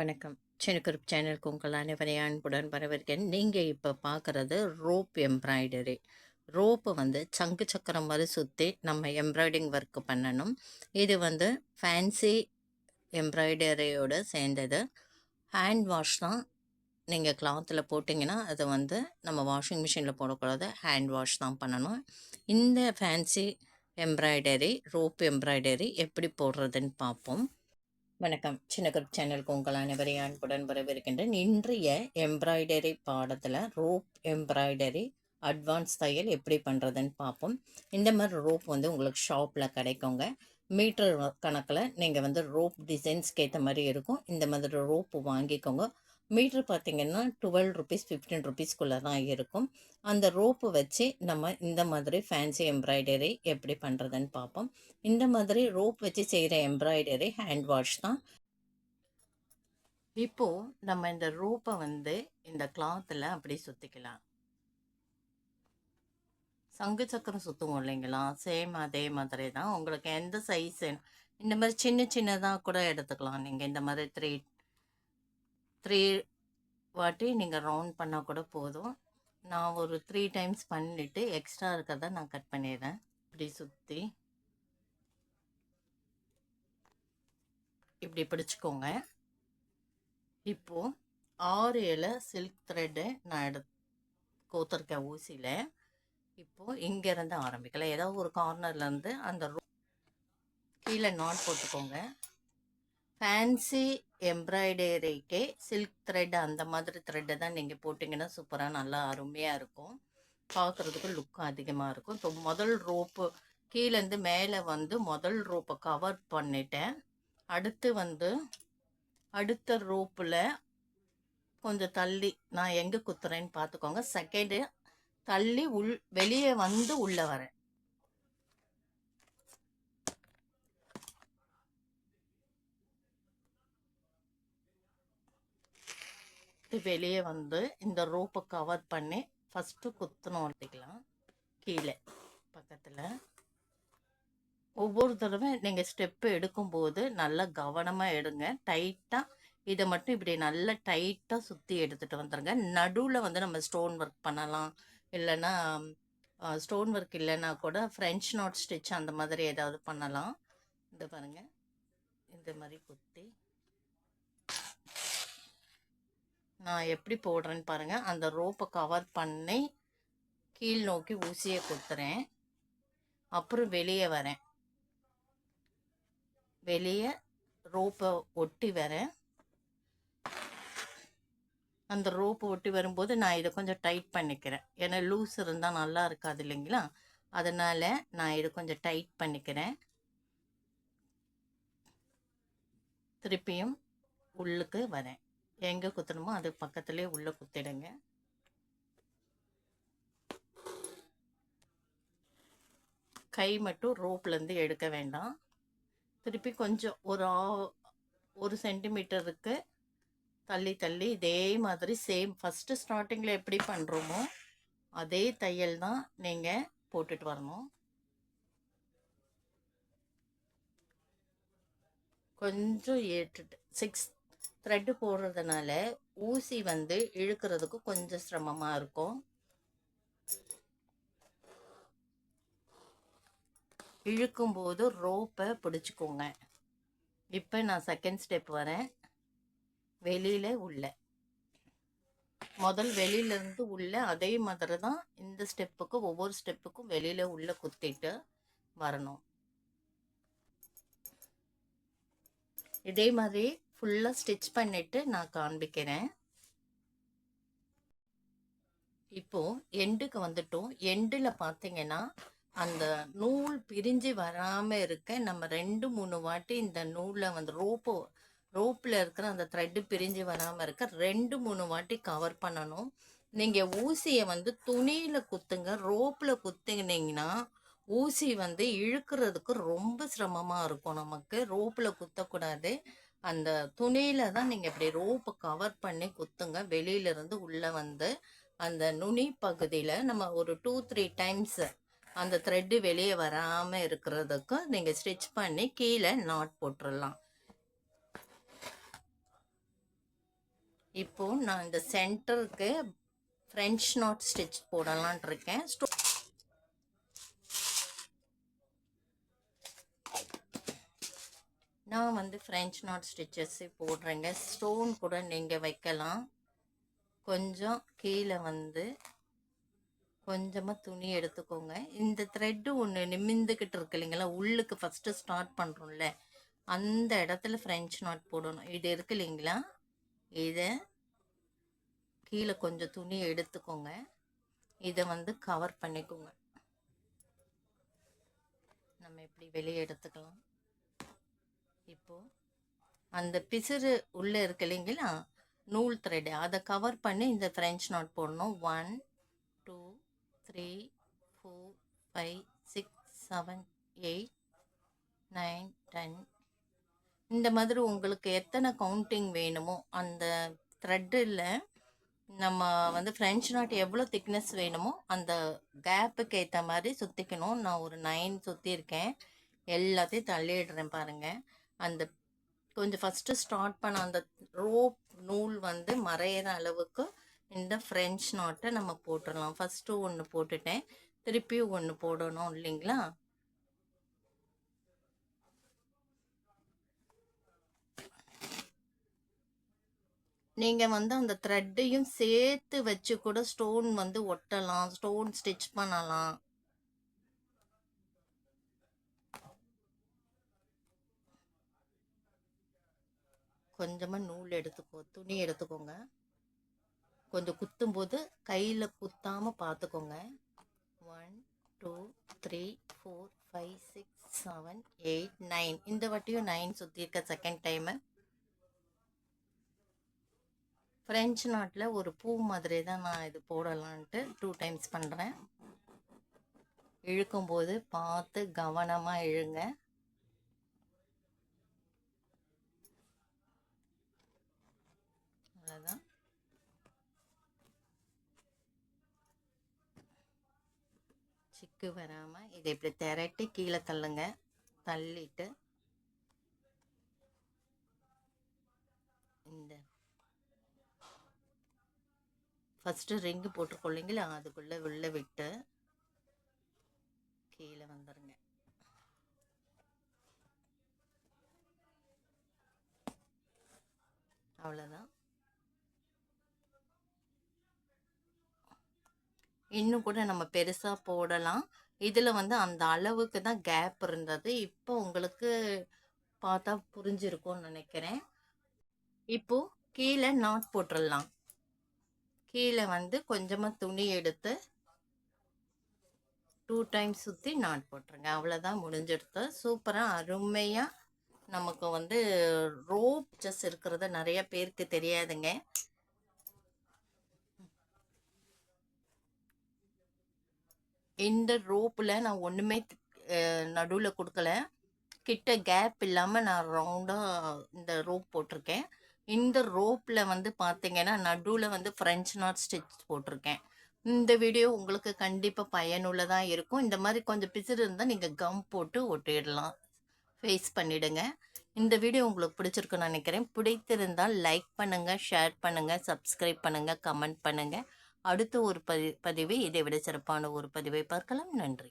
வணக்கம். சின்னக்குருப் சேனலுக்கு உங்கள் அனைவரை அன்புடன் வரவேற்கிறேன். நீங்கள் இப்போ பார்க்குறது ரோப் எம்ப்ராய்டரி. ரோப்பு வந்து சங்கு சக்கரம் மாதிரி சுற்றி நம்ம எம்ப்ராய்டிங் ஒர்க் பண்ணணும். இது வந்து ஃபேன்சி எம்ப்ராய்டரியோடு சேர்ந்தது. ஹேண்ட் வாஷ் தான் நீங்கள் கிளாத்தில் போட்டிங்கன்னா அதை வந்து நம்ம வாஷிங் மிஷினில் போடக்கூடாது. ஹேண்ட் வாஷ் தான் பண்ணணும். இந்த ஃபேன்சி எம்ப்ராய்டரி ரோப் எம்ப்ராய்டரி எப்படி போடுறதுன்னு பார்ப்போம் வணக்கம். சின்ன குரூப் சேனலுக்கு உங்கள் அனைவரையும் அன்புடன் வரவேற்கின்றேன். இன்றைய எம்ப்ராய்டரி பாடத்தில் ரோப் எம்ப்ராய்டரி அட்வான்ஸ் தையல் எப்படி பண்ணுறதுன்னு பார்ப்போம். இந்த மாதிரி ரோப் வந்து உங்களுக்கு ஷாப்பில் கிடைக்குங்க. மீட்டர் கணக்கில் நீங்கள் வந்து ரோப் டிசைன்ஸ்க்கு ஏற்ற மாதிரி இருக்கும். இந்த மாதிரி ரோப்பு வாங்கிக்கோங்க. மீட்ரு பார்த்தீங்கன்னா டுவெல் ருபீஸ் ஃபிஃப்டீன் ருபீஸ்க்குள்ளே தான் இருக்கும். அந்த ரோப்பு வச்சு நம்ம இந்த மாதிரி ஃபேன்சி எம்ப்ராய்டரி எப்படி பண்ணுறதுன்னு பார்ப்போம். இந்த மாதிரி ரோப் வச்சு செய்கிற எம்ப்ராய்டரி ஹேண்ட் வாஷ் தான். இப்போது நம்ம இந்த ரோப்பை வந்து இந்த கிளாத்தில் அப்படி சுற்றிக்கலாம் சங்கு சக்கரம் சுற்றுவோம் இல்லைங்களா? சேம் அதே மாதிரி தான். உங்களுக்கு எந்த சைஸ் இந்த மாதிரி சின்ன சின்னதாக கூட எடுத்துக்கலாம். நீங்கள் இந்த மாதிரி த்ரீ த்ரீ வாட்டி நீங்கள் ரவுண்ட் பண்ணால் கூட போதும். நான் ஒரு த்ரீ டைம்ஸ் பண்ணிவிட்டு எக்ஸ்ட்ரா இருக்கிறத நான் கட் பண்ணிடுறேன். இப்படி சுற்றி இப்படி பிடிச்சிக்கோங்க. இப்போது ஆறு இலை சில்க் த்ரெட்டு நான் எடு கோத்துருக்கேன் ஊசியில். இப்போது இங்கேருந்து ஆரம்பிக்கலாம். ஏதாவது ஒரு கார்னர்லேருந்து அந்த கீழே நாட் போட்டுக்கோங்க. ஃபேன்சி எம்ப்ராய்டரிக்கே சில்க் த்ரெட் அந்த மாதிரி த்ரெட்டை தான் நீங்கள் போட்டிங்கன்னா சூப்பராக நல்லா அருமையாக இருக்கும். பார்க்குறதுக்கு லுக்கும் அதிகமாக இருக்கும். இப்போ முதல் ரோப்பு கீழேருந்து மேலே வந்து முதல் ரோப்பை கவர் பண்ணிட்டேன். அடுத்து வந்து அடுத்த ரோப்பில் கொஞ்சம் தள்ளி நான் எங்கே குத்துறேன்னு பார்த்துக்கோங்க செகண்டு தள்ளி உள் வெளியே வந்து உள்ளே வரேன். வெளியே வந்து இந்த ரோப்பை கவர் பண்ணி ஃபஸ்ட்டு குத்தணும் ஒட்டிக்கலாம் கீழே பக்கத்தில். ஒவ்வொரு தடவை நீங்கள் ஸ்டெப்பு எடுக்கும்போது நல்லா கவனமாக எடுங்க. டைட்டாக இதை மட்டும் இப்படி நல்லா டைட்டாக சுற்றி எடுத்துகிட்டு வந்துடுங்க நடுவில் வந்து நம்ம ஸ்டோன் ஒர்க் பண்ணலாம். இல்லைன்னா ஸ்டோன் ஒர்க் இல்லைன்னா கூட ஃப்ரெஞ்ச் நாட் ஸ்டிச் அந்த மாதிரி ஏதாவது பண்ணலாம். இந்த பாருங்கள் இந்த மாதிரி குத்தி நான் எப்படி போடுறேன்னு பாருங்கள் அந்த ரோப்பை கவர் பண்ணி கீழ் நோக்கி ஊசியை கொடுத்துறேன் அப்புறம் வெளியே வரேன். வெளியே ரோப்பை ஒட்டி வரேன். அந்த ரோப்பு ஒட்டி வரும்போது நான் இதை கொஞ்சம் டைட் பண்ணிக்கிறேன். ஏன்னா லூஸ் இருந்தால் நல்லா இருக்காது இல்லைங்களா? அதனால் நான் இதை கொஞ்சம் டைட் பண்ணிக்கிறேன். திருப்பியும் உள்ளுக்கு வரேன். எங்கே குத்தணுமோ அது பக்கத்துலேயே உள்ளே குத்திடுங்க. கை மட்டும் ரோப்லேருந்து எடுக்க வேண்டாம். திருப்பி கொஞ்சம் ஒரு ஒரு சென்டிமீட்டருக்கு தள்ளி தள்ளி இதே மாதிரி சேம். ஃபஸ்ட்டு ஸ்டார்டிங்கில் எப்படி பண்ணுறோமோ அதே தையல் தான் நீங்கள் போட்டுட்டு வரணும். கொஞ்சம் ஏற்றுட்டு சிக்ஸ் த்ரெட்டு போடுறதுனால ஊசி வந்து இழுக்கிறதுக்கு கொஞ்சம் சிரமமாக இருக்கும். இழுக்கும்போது ரோப்பை பிடிச்சிக்கோங்க. இப்போ நான் செகண்ட் ஸ்டெப் வரேன். வெளியில் உள்ள. முதல் வெளியிலேருந்து உள்ள அதே மாதிரி தான் இந்த ஸ்டெப்புக்கு ஒவ்வொரு ஸ்டெப்புக்கும் வெளியில் உள்ள குத்திட்டு வரணும். இதே மாதிரி ஃபுல்லாக ஸ்டிச் பண்ணிவிட்டு நான் காண்பிக்கிறேன். இப்போது எண்டுக்கு வந்துட்டோம். எண்டில் பார்த்தீங்கன்னா அந்த நூல் பிரிஞ்சு வராமல் இருக்க நம்ம ரெண்டு மூணு வாட்டி இந்த நூலில் வந்து ரோப்பு ரோப்பில் இருக்கிற அந்த த்ரெட்டு பிரிஞ்சு வராமல் இருக்க ரெண்டு மூணு வாட்டி கவர் பண்ணணும். நீங்கள் ஊசியை வந்து துணியில் குத்துங்க ரோப்பில் குத்துங்கினீங்கன்னா ஊசி வந்து இழுக்கிறதுக்கு ரொம்ப சிரமமாக இருக்கும் நமக்கு. ரோப்பில் குத்தக்கூடாது. அந்த துணியில தான் நீங்கள் இப்படி ரோப்பு கவர் பண்ணி குத்துங்க. வெளியிலேருந்து உள்ளே வந்து அந்த நுனி பகுதியில் நம்ம ஒரு டூ த்ரீ டைம்ஸ் அந்த த்ரெட்டு வெளியே வராமல் இருக்கிறதுக்கு நீங்கள் ஸ்டிச் பண்ணி கீழே நாட் போட்டுடலாம் இப்போ நான் இந்த சென்டருக்கு ஃப்ரெஞ்ச் நாட் ஸ்டிச் போடலான் இருக்கேன். நான் வந்து ஃப்ரெஞ்ச் நாட் ஸ்டிச்சஸ்ஸு போடுறேங்க. ஸ்டோன் கூட நீங்கள் வைக்கலாம். கொஞ்சம் கீழே வந்து கொஞ்சமாக துணி எடுத்துக்கோங்க. இந்த த்ரெட்டு ஒன்று நிமிந்துக்கிட்டு இருக்கு இல்லைங்களா? உள்ளுக்கு ஃபஸ்ட்டு ஸ்டார்ட் பண்ணுறோம்ல அந்த இடத்துல ஃப்ரெஞ்ச் நாட் போடணும். இது இருக்கு இல்லைங்களா? இதை கீழே கொஞ்சம் துணி எடுத்துக்கோங்க. இதை வந்து கவர் பண்ணிக்கோங்க. நம்ம எப்படி வெளியே எடுத்துக்கலாம். இப்போ அந்த பிசுறு உள்ளே இருக்கு இல்லைங்களா? நூல் த்ரெட்டு அதை கவர் பண்ணி இந்த ஃப்ரெஞ்ச் நாட் போடணும். One two three four five six seven eight nine ten இந்த மாதிரி உங்களுக்கு எத்தனை கவுண்டிங் வேணுமோ அந்த த்ரெட்டில் நம்ம வந்து ஃப்ரெஞ்ச் நாட் எவ்வளோ திக்னஸ் வேணுமோ அந்த கேப்புக்கு ஏற்ற மாதிரி சுற்றிக்கணும் நான் ஒரு நைன் சுற்றிருக்கேன் எல்லாத்தையும் தள்ளிடுறேன் பாருங்கள் அந்த கொஞ்சம் ஃபஸ்ட்டு ஸ்டார்ட் பண்ண அந்த ரோப் நூல் வந்து மறையிற அளவுக்கு இந்த ஃப்ரெஞ்ச் நாட்டை நம்ம போட்டுடலாம். ஃபஸ்ட்டு ஒன்று போட்டுட்டேன். திருப்பியும் ஒன்று போடணும் இல்லைங்களா? நீங்கள் வந்து அந்த த்ரெட்டையும் சேர்த்து வச்சு கூட ஸ்டோன் வந்து ஒட்டலாம். ஸ்டோன் ஸ்டிச் பண்ணலாம். கொஞ்சமாக நூல் எடுத்துக்கோ துணி எடுத்துக்கோங்க. கொஞ்சம் குத்தும்போது கையில் குத்தாமல் பார்த்துக்கோங்க one two three four five six seven eight nine இந்த வாட்டியும் நைன் சுற்றியிருக்க செகண்ட் டைமு ஃப்ரெஞ்ச் நாட்டில் ஒரு பூ மாதிரி தான் நான் இது போடலான்ட்டு டூ டைம்ஸ் பண்ணுறேன் இழுக்கும்போது பார்த்து கவனமாக இழுங்க அவ்வளோதான் சிக்கு வராமல் இதை இப்படி திரட்டி கீழே தள்ளுங்க. தள்ளிட்டு இந்த ஃபஸ்ட்டு ரிங்கு போட்டுக்கொள்ளிங்களா அதுக்குள்ளே உள்ளே விட்டு கீழே வந்துடுங்க அவ்வளோதான் இன்னும் கூட நம்ம பெருசாக போடலாம். இதில் வந்து அந்த அளவுக்கு தான் கேப் இருந்தது. இப்போ உங்களுக்கு பார்த்தா புரிஞ்சிருக்கும்னு நினைக்கிறேன். இப்போது கீழே நாட் போட்டுடலாம் கீழே வந்து கொஞ்சமாக துணி எடுத்து டூ டைம்ஸ் சுற்றி நாட் போட்டுருங்க. அவ்வளோதான் முடிஞ்செடுத்து. சூப்பராக அருமையாக நமக்கு வந்து ரோப் ஜஸ் இருக்கிறது நிறைய பேருக்கு தெரியாதுங்க. இந்த ரோப்பில் நான் ஒன்றுமே நடுவில் கொடுக்கல. கிட்ட கேப் இல்லாமல் நான் ரவுண்டாக இந்த ரோப் போட்டிருக்கேன். இந்த ரோப்பில் வந்து பார்த்தீங்கன்னா நடுவில் வந்து ஃப்ரெஞ்ச் நாட் ஸ்டிச் போட்டிருக்கேன். இந்த வீடியோ உங்களுக்கு கண்டிப்பாக பயனுள்ளதாக இருக்கும். இந்த மாதிரி கொஞ்சம் பிசிறு இருந்தால் நீங்கள் கம் போட்டு ஒட்டிடலாம். ஃபேஸ் பண்ணிவிடுங்க இந்த வீடியோ உங்களுக்கு பிடிச்சிருக்குன்னு நினைக்கிறேன். பிடித்திருந்தால் லைக் பண்ணுங்கள் ஷேர் பண்ணுங்கள் சப்ஸ்கிரைப் பண்ணுங்கள் கமெண்ட் பண்ணுங்கள் அடுத்த ஒரு பதி பதிவை இதை விட சிறப்பான ஒரு பதிவை பார்க்கலாம். நன்றி.